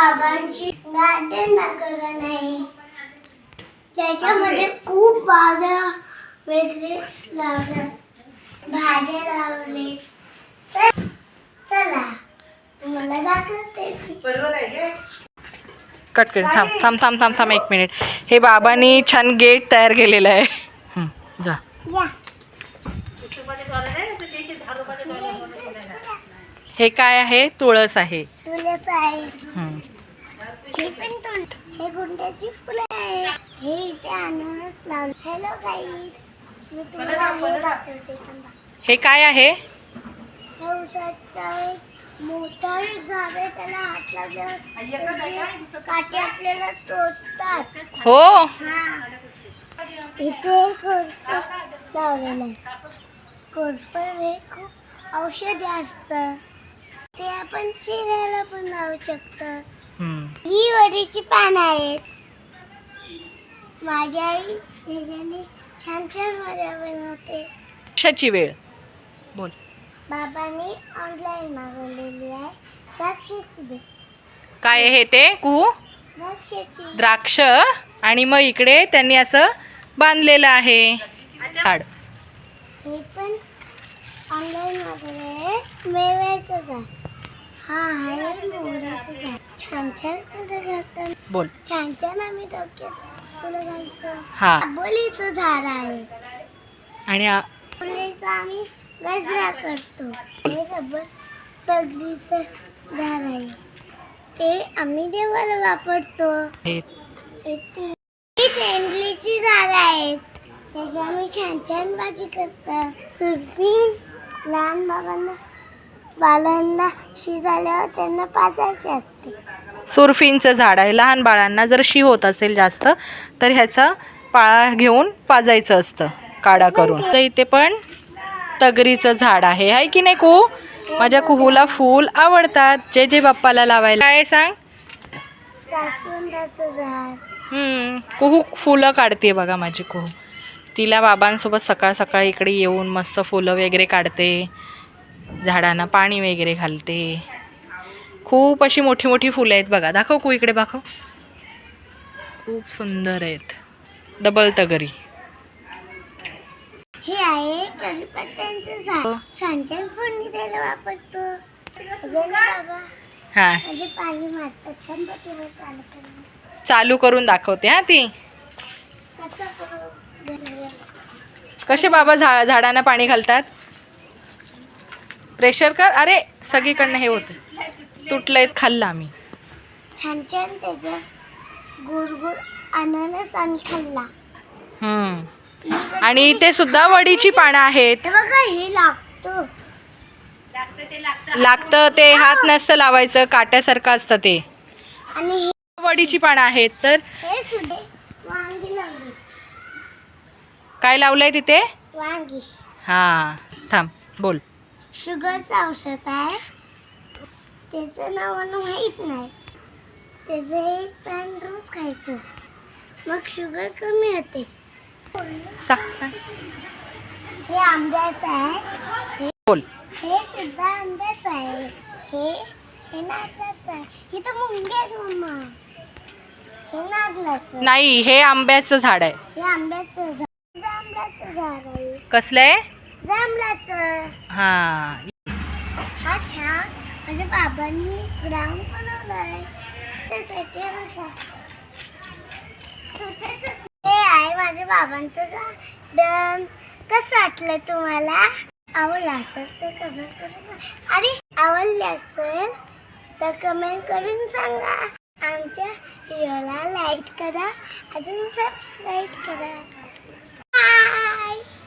बाबांची गार्डन दाखवलं नाही त्याच्यामध्ये खूप भाज्या वगैरे लावल्या. भाज्या लावले. तर चला तुम्हाला दाखवते मी. कट कर. थांब थांब थांब थांब थांब एक मिनिट हे बाबांनी छान गेट तयार केलेलं आहे. जा. या. हे काय आहे? तुळस आहे. तुळस आहे. हं. हे पण तुळ हे गुंड्याची फुलं आहे हे इथे अननस लावलं हॅलो गाईज मी तुम्हाला हे दाखवते थांबा. हे काय आहे? हे उसाचा एक मोठा झाड आहे. त्याला हात लावल्यावर त्याचे काटे आपल्याला टोचतात. हो. हा. इथे कोरफड लावलेलं आहे. कोरफड हे खूप औषधी असतं. आपण चेहऱ्याला पण लावू शकतो. हं. ही वडीची पानं आहेत. माझी आई ह्याच्याने छान छान वड्या बनवते. कशाची वेळ? बोल. बाबांनी ऑनलाईन मागवलेली आहे. द्राक्षाची दे. काय आहे ते? कुहू द्राक्षाची. द्राक्ष. आणि मग इकडे त्यांनी असं बांधलेलं आहे. झाड हे पण ऑनलाईन मागवले आहे. मेव्याचं झाड हा आहे झाड छान छान फुलं घालतात बोल. छान छान आम्ही डोक्यात फुलं घालतो हा. आंबोलीचं झाड आहे आणि आ- फुलेचं आम्ही गजरा करतो हे. रबर तगडीचं झाड आहे ते आम्ही देवाला वापरतो हे तेंडलीची झाडं आहेत त्याची आम्ही छान छान भाजी करतो. सुरफी लहान बाबांना बालांना शी झाल्यावर त्यांना पाजायची असते. सुरफींचं झाड आहे. लहान बाळांना जर शी होत असेल जास्त तर ह्याचा पाळा घेऊन पाजायचं असतं काढा करून. तर इथे पण तगरीचं झाड आहे. आहे की नाही कुहू माझ्या कुहूला फूल आवडतात. जे जे बाप्पाला लावायला. काय सांग? कुहू फुलं काढते बघा माझी कुहू. तिला बाबांसोबत सकाळ सकाळ इकडे येऊन मस्त फुलं वगैरे काढते. झाडांना पाणी वगैरे घालते. खूप अशी मोठी मोठी फुलं आहेत बघा. दाखव कू इकडे दाखव. खूप सुंदर आहेत. डबल तगरी. हे आहे कढीपत्त्यांचं झाड. छान छान फोडणी द्यायला वापरतो. अजून बाबा. हां म्हणजे पाणी मारतात थांबा तुला चालू करून. चालू करून दाखवते हां ती. कसं करू? कसे बाबा झा झाडांना पाणी घालतात? प्रेशर कर. अरे सगळीकडनं हे होतं. तुटलंय खाल्लं आम्ही. छान छान त्याचं गोड अननस आम्ही खाल्ला. हम्म. आणि इथे सुद्धा वडीची पानं आहेत. हे बघा हे लागतं. लागतं ते हात नसतं लावायचं काट्यासारखं असतं ते. आणि हे वडीची पानं आहेत तर हे सुद्धा वांगी लावली. काय लावलंय तिथे? वांगी. हां थांब बोल. शुगरचं औषध आहे. त्याचं नाव मला माहीत नाही. त्याचं एक पॅन रोज खायचं. मग शुगर कमी होते. सांग सांग हे आंब्याचं आहे. बोल. हे सुद्धा आंब्याचं आहे. हे हे नारळाचं आहे. हे तर मुंगे आहेत मम्मा. हे नारळाचं नाही हे आंब्याचं झाड आहे. हे आंब्याचं झाड जांभळाचं झाड आहे. कसलं आहे? जांभळाचं हां. हा छान. माझ्या बाबांनी ग्राउंड बनवलाय. त्यासाठी. हे आहे माझ्या बाबांचं गार्डन कसं वाटलं तुम्हाला? आवडलं असेल तर कमेंट करून सांगा. आणि आवडले असेल तर कमेंट करून सांगा. आमच्या व्हिडिओला लाईक करा. अजून सबस्क्राईब करा. बाय